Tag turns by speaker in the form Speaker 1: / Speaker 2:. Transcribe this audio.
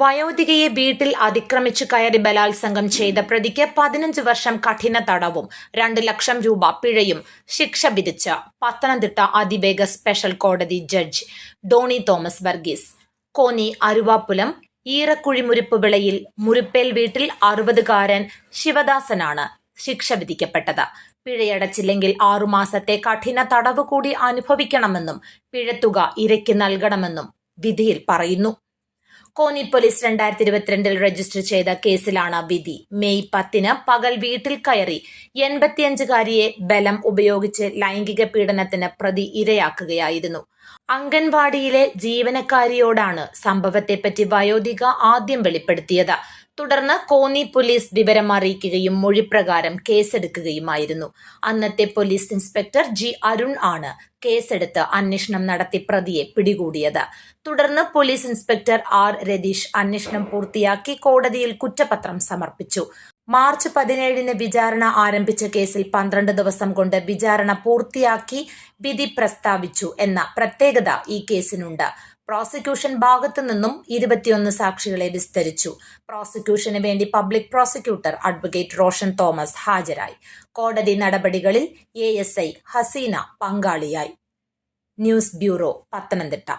Speaker 1: വയോധികയെ വീട്ടിൽ അതിക്രമിച്ചു കയറി ബലാത്സംഗം ചെയ്ത പ്രതിക്ക് പതിനഞ്ച് വർഷം കഠിന തടവും രണ്ട് ലക്ഷം രൂപ പിഴയും ശിക്ഷ വിധിച്ച. പത്തനംതിട്ട അതിവേഗ സ്പെഷ്യൽ കോടതി ജഡ്ജ് ഡോണി തോമസ് വർഗീസ്. കോന്നി അരുവാപ്പുലം ഈറക്കുഴി മുരിപ്പ് വിളയിൽ മുരിപ്പേൽ വീട്ടിൽ അറുപതുകാരൻ ശിവദാസനാണ് ശിക്ഷ വിധിക്കപ്പെട്ടത്. പിഴയടച്ചില്ലെങ്കിൽ ആറുമാസത്തെ കഠിന തടവ് കൂടി അനുഭവിക്കണമെന്നും പിഴത്തുക ഇരയ്ക്ക് നൽകണമെന്നും വിധിയിൽ പറയുന്നു. കോന്നി പോലീസ് രണ്ടായിരത്തി ഇരുപത്തിരണ്ടിൽ രജിസ്റ്റർ ചെയ്ത കേസിലാണ് വിധി. മെയ് പത്തിന് പകൽ വീട്ടിൽ കയറി എൺപത്തിയഞ്ചുകാരിയെ ബലം ഉപയോഗിച്ച് ലൈംഗിക പീഡനത്തിന് പ്രതി ഇരയാക്കുകയായിരുന്നു. അംഗൻവാടിയിലെ ജീവനക്കാരിയോടാണ് സംഭവത്തെപ്പറ്റി വയോധിക ആദ്യം വെളിപ്പെടുത്തിയത്. തുടർന്ന് കോന്നി പോലീസ് വിവരം അറിയിക്കുകയും മൊഴിപ്രകാരം കേസെടുക്കുകയുമായിരുന്നു. അന്നത്തെ പോലീസ് ഇൻസ്പെക്ടർ ജി അരുൺ ആണ് കേസെടുത്ത് അന്വേഷണം നടത്തി പ്രതിയെ പിടികൂടിയത്. തുടർന്ന് പോലീസ് ഇൻസ്പെക്ടർ ആർ രതീഷ് അന്വേഷണം പൂർത്തിയാക്കി കോടതിയിൽ കുറ്റപത്രം സമർപ്പിച്ചു. മാർച്ച് പതിനേഴിന് വിചാരണ ആരംഭിച്ച കേസിൽ പന്ത്രണ്ട് ദിവസം കൊണ്ട് വിചാരണ പൂർത്തിയാക്കി വിധി പ്രസ്താവിച്ചു എന്ന പ്രത്യേകത ഈ കേസിനുണ്ട്. പ്രോസിക്യൂഷൻ ഭാഗത്തു നിന്നും ഇരുപത്തിയൊന്ന് സാക്ഷികളെ വിസ്തരിച്ചു. പ്രോസിക്യൂഷന് വേണ്ടി public prosecutor advocate Roshan Thomas ഹാജരായി. കോടതി നടപടികളിൽ എ എസ് ഐ ഹസീന പങ്കാളിയായി. News bureau Pathanamthitta.